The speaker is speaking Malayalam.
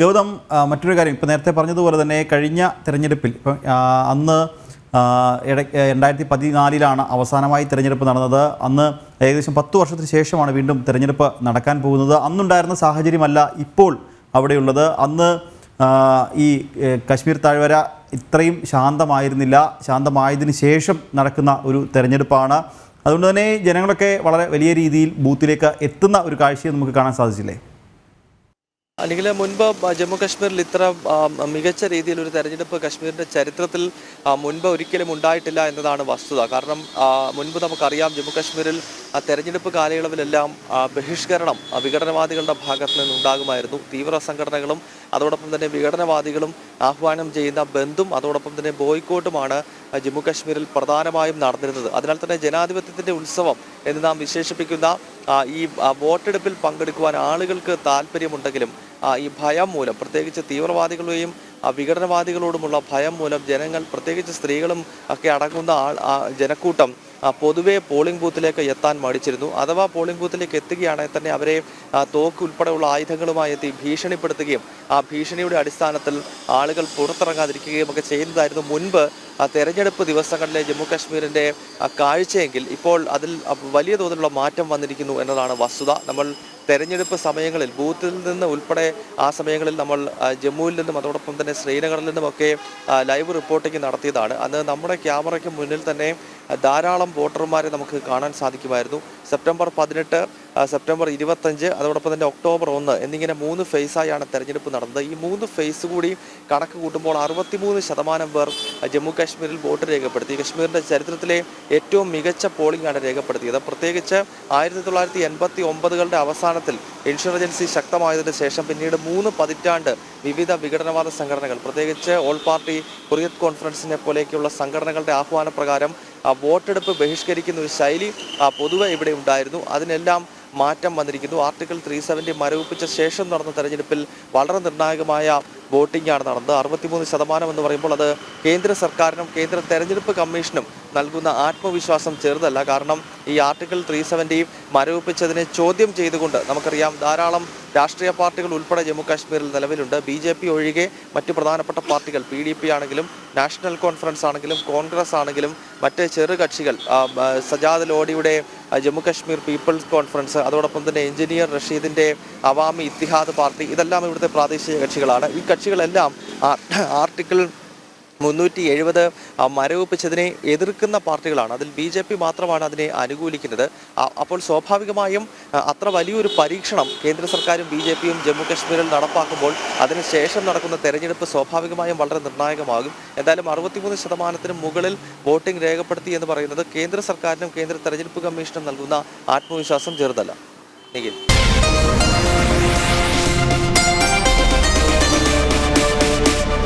ഗൗതം മറ്റൊരു കാര്യം. ഇപ്പോൾ നേരത്തെ പറഞ്ഞതുപോലെ തന്നെ കഴിഞ്ഞ തിരഞ്ഞെടുപ്പിൽ ഇപ്പം അന്ന് രണ്ടായിരത്തി പതിനാലിലാണ് അവസാനമായി തിരഞ്ഞെടുപ്പ് നടന്നത്. അന്ന് ഏകദേശം പത്ത് വർഷത്തിന് ശേഷമാണ് വീണ്ടും തിരഞ്ഞെടുപ്പ് നടക്കാൻ പോകുന്നത്. അന്നുണ്ടായിരുന്ന സാഹചര്യമല്ല ഇപ്പോൾ അവിടെയുള്ളത്. അന്ന് ഈ കശ്മീർ താഴ്വര ഇത്രയും ശാന്തമായിരുന്നില്ല. ശാന്തമായതിനു ശേഷം നടക്കുന്ന ഒരു തിരഞ്ഞെടുപ്പാണ്. അതുകൊണ്ട് തന്നെ ജനങ്ങളൊക്കെ വളരെ വലിയ രീതിയിൽ ബൂത്തിലേക്ക് എത്തുന്ന ഒരു കാഴ്ചയെ നമുക്ക് കാണാൻ സാധിച്ചില്ലേ? അല്ലെങ്കിൽ മുൻപ് ജമ്മു കാശ്മീരിൽ ഇത്ര മികച്ച രീതിയിൽ ഒരു തെരഞ്ഞെടുപ്പ് കശ്മീരിന്റെ ചരിത്രത്തിൽ മുൻപ് ഒരിക്കലും ഉണ്ടായിട്ടില്ല എന്നതാണ് വസ്തുത. കാരണം മുൻപ് നമുക്കറിയാം ജമ്മു കാശ്മീരിൽ തെരഞ്ഞെടുപ്പ് കാലയളവിലെല്ലാം ബഹിഷ്കരണം വിഘടനവാദികളുടെ ഭാഗത്ത് നിന്നുണ്ടാകുമായിരുന്നു. തീവ്ര സംഘടനകളും അതോടൊപ്പം തന്നെ വിഘടനവാദികളും ആഹ്വാനം ചെയ്യുന്ന ബന്ധും അതോടൊപ്പം തന്നെ ബോയ്ക്കോട്ടുമാണ് ജമ്മു കാശ്മീരിൽ പ്രധാനമായും നടന്നിരുന്നത്. അതിനാൽ തന്നെ ജനാധിപത്യത്തിന്റെ ഉത്സവം എന്ന് നാം വിശേഷിപ്പിക്കുന്ന ഈ വോട്ടെടുപ്പിൽ പങ്കെടുക്കുവാൻ ആളുകൾക്ക് താല്പര്യമുണ്ടെങ്കിലും ഈ ഭയം മൂലം പ്രത്യേകിച്ച് തീവ്രവാദികളെയും വിഘടനവാദികളോടുമുള്ള ഭയം മൂലം ജനങ്ങൾ പ്രത്യേകിച്ച് സ്ത്രീകളും ഒക്കെ അടങ്ങുന്ന ആൾ ജനക്കൂട്ടം പൊതുവെ പോളിംഗ് ബൂത്തിലേക്ക് എത്താൻ മടിച്ചിരുന്നു. അഥവാ പോളിംഗ് ബൂത്തിലേക്ക് എത്തുകയാണെങ്കിൽ തന്നെ അവരെ തോക്ക് ഉൾപ്പെടെയുള്ള ആയുധങ്ങളുമായി എത്തി ഭീഷണിപ്പെടുത്തുകയും ആ ഭീഷണിയുടെ അടിസ്ഥാനത്തിൽ ആളുകൾ പുറത്തിറങ്ങാതിരിക്കുകയും ഒക്കെ ചെയ്യുന്നതായിരുന്നു മുൻപ് തെരഞ്ഞെടുപ്പ് ദിവസങ്ങളിലെ ജമ്മു കാശ്മീരിന്റെ ആ, കാഴ്ചയെങ്കിൽ ഇപ്പോൾ അതിൽ വലിയ തോതിലുള്ള മാറ്റം വന്നിരിക്കുന്നു എന്നതാണ് വസ്തുത. നമ്മൾ തെരഞ്ഞെടുപ്പ് സമയങ്ങളിൽ ബൂത്തിൽ നിന്ന് ഉൾപ്പെടെ ആ സമയങ്ങളിൽ നമ്മൾ ജമ്മുവിൽ നിന്നും അതോടൊപ്പം തന്നെ ശ്രീനഗറിൽ നിന്നുമൊക്കെ ലൈവ് റിപ്പോർട്ടിംഗ് നടത്തിയതാണ്. അന്ന് നമ്മുടെ ക്യാമറയ്ക്ക് മുന്നിൽ തന്നെ ധാരാളം വോട്ടർമാരെ നമുക്ക് കാണാൻ സാധിക്കുമായിരുന്നു. സെപ്റ്റംബർ പതിനെട്ട് സെപ്റ്റംബർ ഇരുപത്തഞ്ച് അതോടൊപ്പം തന്നെ ഒക്ടോബർ ഒന്ന് എന്നിങ്ങനെ മൂന്ന് ഫേസായാണ് തെരഞ്ഞെടുപ്പ് നടന്നത്. ഈ മൂന്ന് ഫേസ് കൂടി കണക്ക് കൂട്ടുമ്പോൾ അറുപത്തിമൂന്ന് ശതമാനം പേർ ജമ്മു കാശ്മീരിൽ വോട്ട് രേഖപ്പെടുത്തി. കശ്മീരിന്റെ ചരിത്രത്തിലെ ഏറ്റവും മികച്ച പോളിംഗാണ് രേഖപ്പെടുത്തിയത്. പ്രത്യേകിച്ച് ആയിരത്തി തൊള്ളായിരത്തി എൺപത്തി ഒമ്പതുകളുടെ അവസാനത്തിൽ ഇൻഷുറൻസി ശക്തമായതിനു ശേഷം പിന്നീട് മൂന്ന് പതിറ്റാണ്ട് വിവിധ വിഘടനവാദ സംഘടനകൾ പ്രത്യേകിച്ച് ഓൾ പാർട്ടി ഹുറിയത്ത് കോൺഫറൻസിനെ പോലെയൊക്കെയുള്ള സംഘടനകളുടെ ആഹ്വാനപ്രകാരം വോട്ടെടുപ്പ് ബഹിഷ്കരിക്കുന്ന ഒരു ശൈലി പൊതുവെ ഇവിടെ ഉണ്ടായിരുന്നു. അതിനെല്ലാം മാറ്റം വന്നിരിക്കുന്നു. ആർട്ടിക്കിൾ ത്രീ സെവന്റി മരവിപ്പിച്ച ശേഷം നടന്ന തെരഞ്ഞെടുപ്പിൽ വളരെ നിർണായകമായ വോട്ടിംഗ് ആണ് നടന്നത്. അറുപത്തിമൂന്ന് ശതമാനം എന്ന് പറയുമ്പോൾ അത് കേന്ദ്ര സർക്കാരിനും കേന്ദ്ര തെരഞ്ഞെടുപ്പ് കമ്മീഷനും നൽകുന്ന ആത്മവിശ്വാസം ചെറുതല്ല. കാരണം ഈ ആർട്ടിക്കിൾ ത്രീ സെവന്റി മരവിപ്പിച്ചതിനെ ചോദ്യം ചെയ്തുകൊണ്ട് നമുക്കറിയാം ധാരാളം രാഷ്ട്രീയ പാർട്ടികൾ ഉൾപ്പെടെ ജമ്മുകാശ്മീരിൽ നിലവിലുണ്ട്. ബി ജെ പി ഒഴികെ മറ്റ് പ്രധാനപ്പെട്ട പാർട്ടികൾ പി ഡി പി ആണെങ്കിലും നാഷണൽ കോൺഫറൻസ് ആണെങ്കിലും കോൺഗ്രസ് ആണെങ്കിലും മറ്റ് ചെറു കക്ഷികൾ സജാദ് ലോഡിയുടെ ജമ്മു കാശ്മീർ പീപ്പിൾസ് കോൺഫറൻസ് അതോടൊപ്പം തന്നെ എഞ്ചിനീയർ റഷീദിന്റെ അവാമി ഇത്തിഹാദ് പാർട്ടി ഇതെല്ലാം ഇവിടുത്തെ പ്രാദേശിക കക്ഷികളാണ്. ഈ കക്ഷികളെല്ലാം ആർട്ടിക്കിൾ മുന്നൂറ്റി എഴുപത് മരവിപ്പിച്ചതിനെ എതിർക്കുന്ന പാർട്ടികളാണ്. അതിൽ ബി ജെ പി മാത്രമാണ് അതിനെ അനുകൂലിക്കുന്നത്. അപ്പോൾ സ്വാഭാവികമായും അത്ര വലിയൊരു പരീക്ഷണം കേന്ദ്ര സർക്കാരും ബി ജെ പിയും ജമ്മു കാശ്മീരിൽ നടപ്പാക്കുമ്പോൾ അതിനുശേഷം നടക്കുന്ന തെരഞ്ഞെടുപ്പ് സ്വാഭാവികമായും വളരെ നിർണായകമാകും. എന്തായാലും അറുപത്തിമൂന്ന് ശതമാനത്തിന് മുകളിൽ വോട്ടിംഗ് രേഖപ്പെടുത്തി എന്ന് പറയുന്നത് കേന്ദ്ര സർക്കാരിനും കേന്ദ്ര തെരഞ്ഞെടുപ്പ് കമ്മീഷനും നൽകുന്ന ആത്മവിശ്വാസം ചെറുതല്ല. നിഖിൽ.